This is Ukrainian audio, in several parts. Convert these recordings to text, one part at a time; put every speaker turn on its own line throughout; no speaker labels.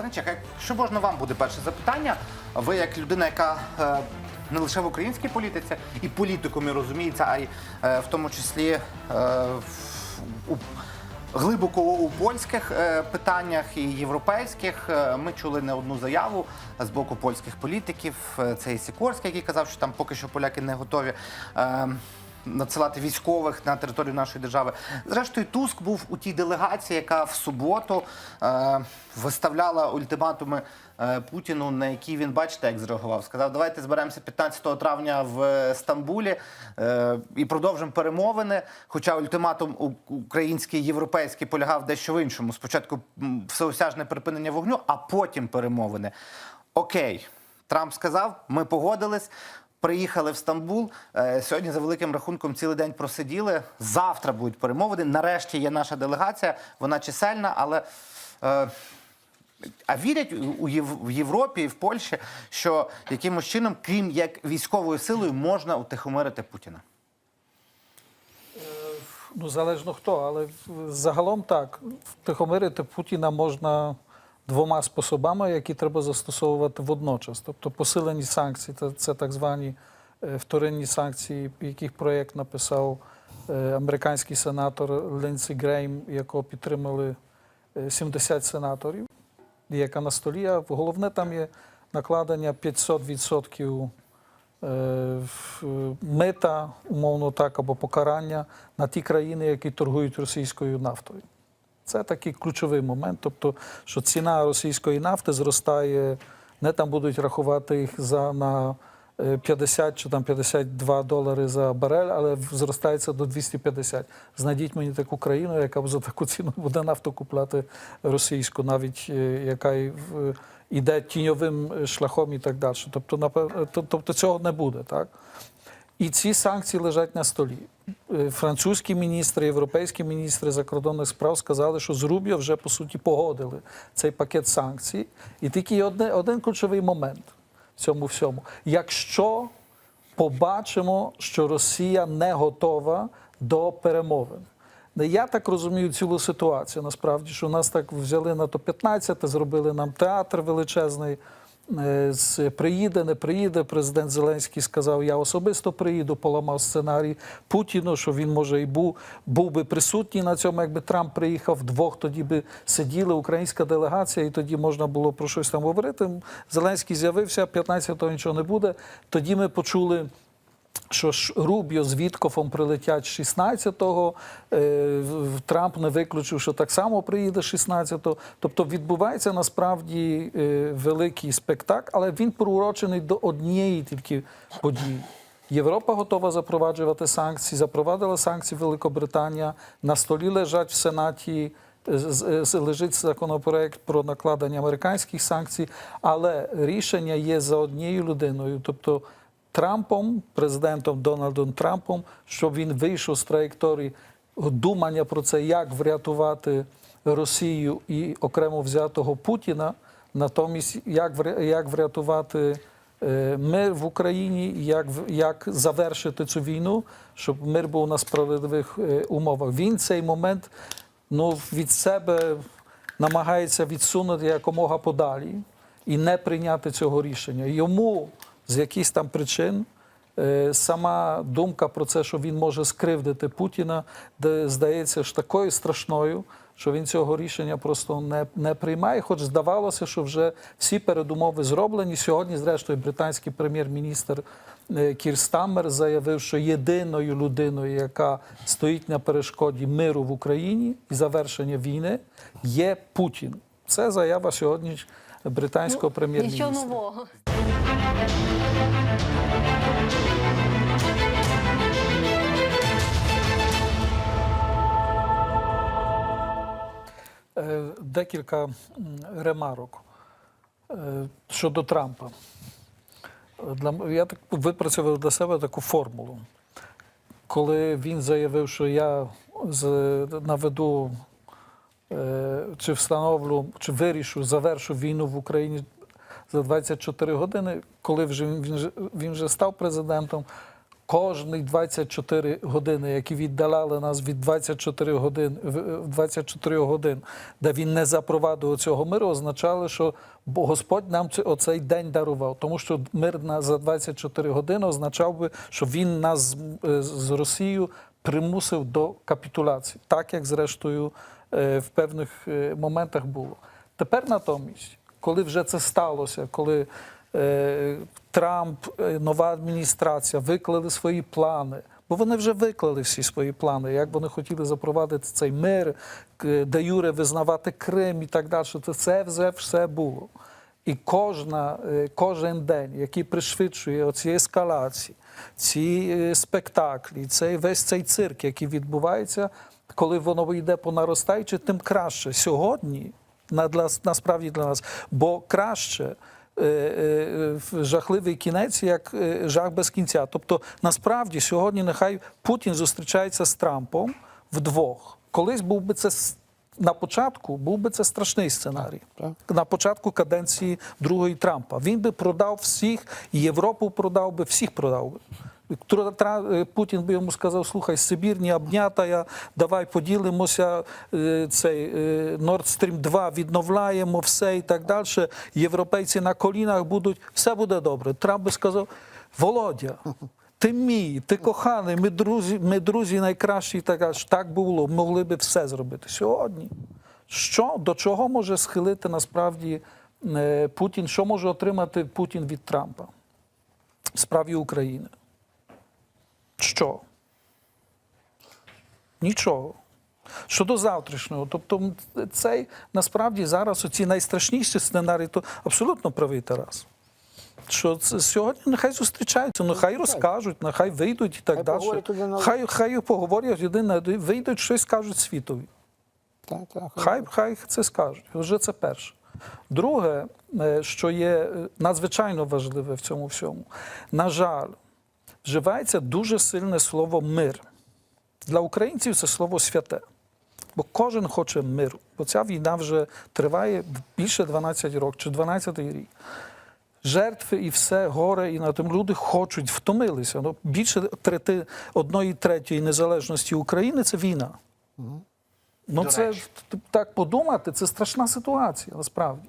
Пане Чех, що можна вам буде перше запитання? Ви як людина, яка е, не лише в українській політиці і політикумі розуміється, а й е, в тому числі е, у, глибоко у польських питаннях і європейських. Ми чули не одну заяву з боку польських політиків. Це і Сікорський, який казав, що там поки що поляки не готові. Надсилати військових на територію нашої держави. Зрештою, Туск був у тій делегації, яка в суботу е, виставляла ультиматуми е, Путіну, на які він бачите, як зреагував. Сказав, давайте зберемося 15 травня в Стамбулі е, і продовжимо перемовини. Хоча ультиматум український європейський полягав дещо в іншому. Спочатку всеосяжне припинення вогню, а потім перемовини. Окей, Трамп сказав, ми погодились. Приїхали в Стамбул. Е, Сьогодні, за великим рахунком, цілий день просиділи. Завтра будуть перемовини. Нарешті є наша делегація. Вона чисельна, але. е, А вірять у в Європі і в Польщі, що якимось чином, крім як військовою силою, можна утихомирити Путіна.
Ну, залежно хто, але загалом так. Втихомирити Путіна можна двома способами, які треба застосовувати водночас. Тобто посилені санкції, це, так звані е, вторинні санкції, яких проєкт написав е, американський сенатор Лінсі Грейм, якого підтримали е, 70 сенаторів, яка на столі. А головне там є накладення 500% е, мита, умовно так, або покарання на ті країни, які торгують російською нафтою. Це такий ключовий момент. Тобто, що ціна російської нафти зростає, не там будуть рахувати їх за на е, 50 чи там 52 долари за барель, але зростається до 250. Знайдіть мені таку країну, яка б за таку ціну буде нафту купляти російську, навіть е, яка й в- іде тіньовим е, шляхом і так далі. Тобто, тобто цього не буде, так? І ці санкції лежать на столі. Е, Французькі міністри, європейські міністри закордонних справ сказали, що з Рубіо вже по суті погодили цей пакет санкцій. І тільки одне, один ключовий момент в цьому всьому. Якщо побачимо, що Росія не готова до перемовин. Я так розумію цілу ситуацію. Насправді, що нас так взяли на то 15, зробили нам театр величезний. Е, приїде, не приїде. Президент Зеленський сказав: я особисто приїду, поламав сценарій Путіну, що він може і був, був би присутній на цьому, якби Трамп приїхав вдвох, тоді би сиділа українська делегація, і тоді можна було про щось там говорити. Зеленський з'явився, 15-го нічого не буде. Тоді ми почули що ж Рубіо з Віткофом прилетять 16-го, е, Трамп не виключив, що так само приїде 16-го. Тобто відбувається насправді е, великий спектакль, але він приурочений до однієї тільки події. Європа готова запроваджувати санкції, запровадила санкції Великобританія. На столі лежать в Сенаті. е, Лежить законопроект про накладення американських санкцій, але рішення є за однією людиною, тобто Трампом, президентом Дональдом Трампом, щоб він вийшов з траєкторії думання про це, як врятувати Росію і окремо взятого Путіна, натомість як як врятувати е, мир в Україні, як як завершити цю війну, щоб мир був на справедливих е, умовах. Він цей момент ну, від себе намагається відсунути якомога подалі і не прийняти цього рішення. Йому з якихось там причин. е, Сама думка про це, що він може скривдити Путіна, де здається ж такою страшною, що він цього рішення просто не, не приймає. Хоч здавалося, що вже всі передумови зроблені. Сьогодні, зрештою, британський прем'єр-міністр е, Кір Стаммер заявив, що єдиною людиною, яка стоїть на перешкоді миру в Україні і завершення війни, є Путін. Це заява сьогодні британського прем'єр-міністра.
Нічого нового.
Декілька ремарок Е, щодо Трампа. Е, Для, я так випрацював для себе таку формулу. Коли він заявив, що я з, наведу е, чи встановлю, чи вирішу, завершу війну в Україні за 24 години, коли вже він, він вже став президентом, кожні 24 години, які віддаляли нас від 24 годин, в- в 24 годин, де він не запровадив цього миру, означало, що Господь нам це- оцей день дарував. Тому що мир на за 24 години означав би, що він нас з- е, Росією примусив до капітуляції, так як зрештою е, в певних е, моментах було. Тепер натомість, коли вже це сталося, коли е, Трамп, е, нова адміністрація виклали свої плани, бо вони вже виклали всі свої плани, як вони хотіли запровадити цей мир, де Юре визнавати Крим і так далі. Це все все було. І кожна, е, кожен день, який пришвидшує оці ескалації, ці е, спектаклі, цей весь цей цирк, який відбувається, коли воно йде по наростаючи, тим краще сьогодні насправді для нас, бо краще. Е, е, Жахливий кінець, як е, жах без кінця. Тобто, насправді сьогодні нехай Путін зустрічається з Трампом вдвох. Колись був би це на початку, був би це страшний сценарій.
Так,
На початку каденції другої Трампа. Він би продав всіх, і Європу продав би, всіх продав би. Е, Путін би йому сказав: слухай, Сибір не обнятая, давай поділимося. е, Цей е, Nord Stream 2 відновляємо все і так далі. Європейці на колінах будуть, все буде добре. Трамп би сказав: Володя. Ти мій, ти коханий, ми друзі, ми друзі найкращі так. Так було, могли би все зробити сьогодні. Що до чого може схилити насправді Путін? Що може отримати Путін від Трампа в справі України? Що? Нічого. Щодо завтрашнього, тобто цей насправді зараз оці найстрашніші сценарії, то абсолютно правий Тарас. Що це сьогодні нехай зустрічаються, нехай розкажуть, нехай вийдуть і так
Хай
далі. Хай, хай поговорять один на один, вийдуть, щось скажуть світові.
Так, так.
Хай, хай це скажуть. Вже це перше. Друге, е, що є е, надзвичайно важливе в цьому всьому, на жаль, вживається дуже сильне слово мир. Для українців це слово святе. Бо кожен хоче миру. Бо ця війна вже триває більше 12 років чи 12 рік. Жертви і все горе, і на тим люди хочуть, втомилися. Ну, більше трети одної третьої незалежності України це війна. Ну,
До
це
речі.
так подумати, це страшна ситуація насправді.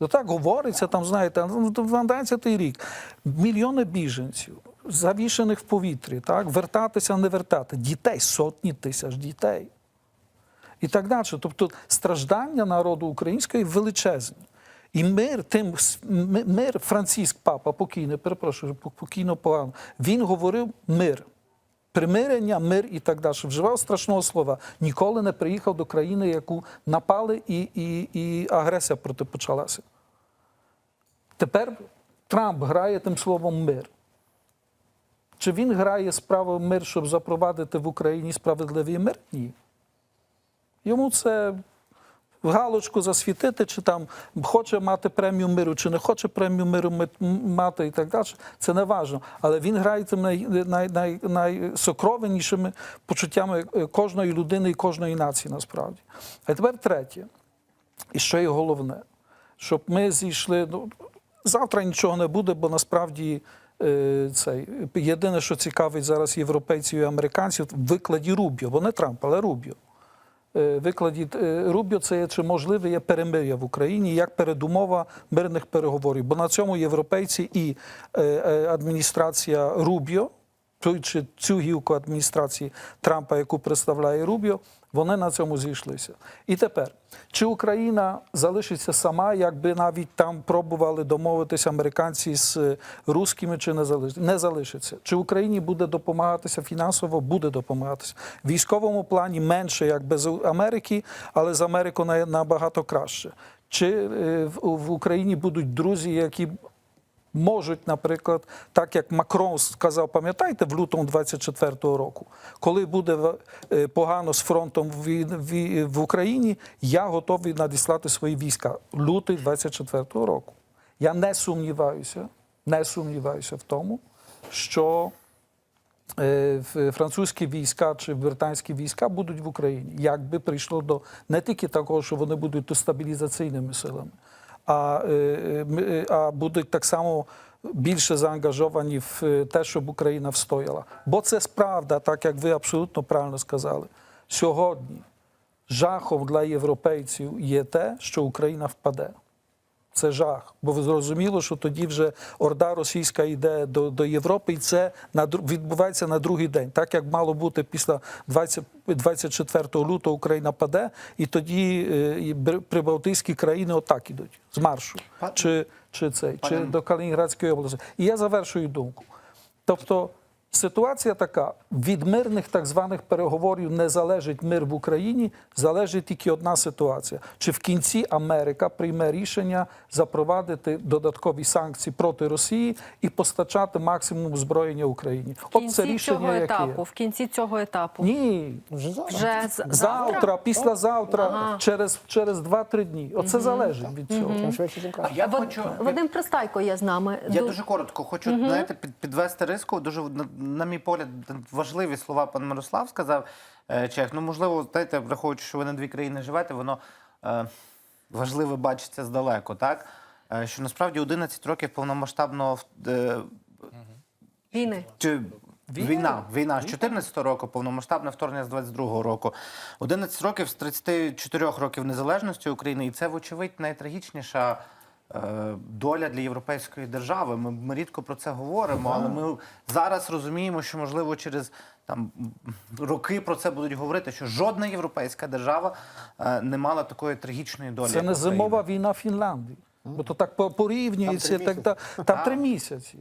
Ну так говориться, там знаєте, ну, 12-й рік. Мільйони біженців, завішених в повітрі, так, вертатися, не вертати. Дітей, сотні тисяч дітей. І так далі. Тобто страждання народу української величезні. І мир, тим мир, Франциск, папа, покійний, перепрошую, покійно погано, він говорив мир. Примирення, мир і так далі. Вживав страшного слова. Ніколи не приїхав до країни, яку напали, і, і, і агресія проти почалася. Тепер Трамп грає тим словом мир. Чи він грає справу мир, щоб запровадити в Україні справедливий мир? Ні. Йому це в галочку засвітити, чи там хоче мати премію миру, чи не хоче премію миру мати і так далі. Це не важливо. Але він грає тим най, най, най, найсокровеннішими почуттями е, кожної людини і кожної нації насправді. А тепер третє. І що є головне, щоб ми зійшли. Ну, завтра нічого не буде, бо насправді цей єдине, що цікавить зараз європейців і американців, викладі Рубіо, бо не Трамп, але Рубіо. Е, Викладі е, Рубіо це є чи можливе є перемир'я в Україні як передумова мирних переговорів. Бо на цьому європейці і е, е, адміністрація Рубіо, чи цю гілку адміністрації Трампа, яку представляє Рубіо, вони на цьому зійшлися. І тепер, чи Україна залишиться сама, якби навіть там пробували домовитися американці з е, русскими, чи не залишиться? Не залишиться. Чи Україні буде допомагатися фінансово? Буде допомагатися. В військовому плані менше, як без Америки, але з Америкою на- набагато краще. Чи е, в Україні будуть друзі, які можуть, наприклад, так як Макрон сказав, пам'ятаєте, в лютому 24-го року, коли буде е, погано з фронтом в, Україні, я готовий надіслати свої війська. Лютий 24-го року. Я не сумніваюся, не сумніваюся в тому, що е, французькі війська чи британські війська будуть в Україні, якби прийшло до не тільки такого, що вони будуть тут стабілізаційними силами, а, е, е, е, а будуть так само більше заангажовані в те, щоб Україна встояла. Бо це справда, так як ви абсолютно правильно сказали. Сьогодні жахом для європейців є те, що Україна впаде. Це жах. Бо зрозуміло, що тоді вже орда російська йде до, до Європи, і це на відбувається на другий день, так як мало бути після 20, 24 лютого Україна паде, і тоді е, і прибалтійські країни отак ідуть з маршу, чи, чи цей, чи до Калінінградської області. І я завершую думку. Тобто. Ситуація така: від мирних так званих переговорів не залежить мир в Україні, залежить тільки одна ситуація: чи в кінці Америка прийме рішення запровадити додаткові санкції проти Росії і постачати максимум озброєння Україні?
В
От це
кінці цього
рішення, яке
етапу.
є.
В кінці цього етапу.
Ні,
Вже зараз.
Вже з-
завтра, післязавтра,
Ага.
через, через 2-3 дні. Оце залежить від цього.
Чим швидше, тим
А я
Вад-
хочу
Вадим Пристайко є з нами.
Я
Ду-
дуже коротко хочу знаєте, під, підвести риску. Дуже на, на мій погляд важливі слова пан Мирослав сказав е, Чех. Ну можливо, знаєте, враховуючи, що ви на дві країни живете, воно е, важливо бачиться здалеку, так е, що насправді 11 років повномасштабного е,
Війни.
чи війна, війна з 14 року, повномасштабне вторгнення з 22 року. 11 років з 34 років незалежності України, і це, вочевидь, найтрагічніша. Е, Доля для європейської держави. Ми, ми рідко про це говоримо, але ми зараз розуміємо, що можливо через там роки про це будуть говорити, що жодна європейська держава е, не мала такої трагічної долі.
Це не зимова війна Фінляндії. Бо то так порівнюється,
Там три
так, та- там три місяці.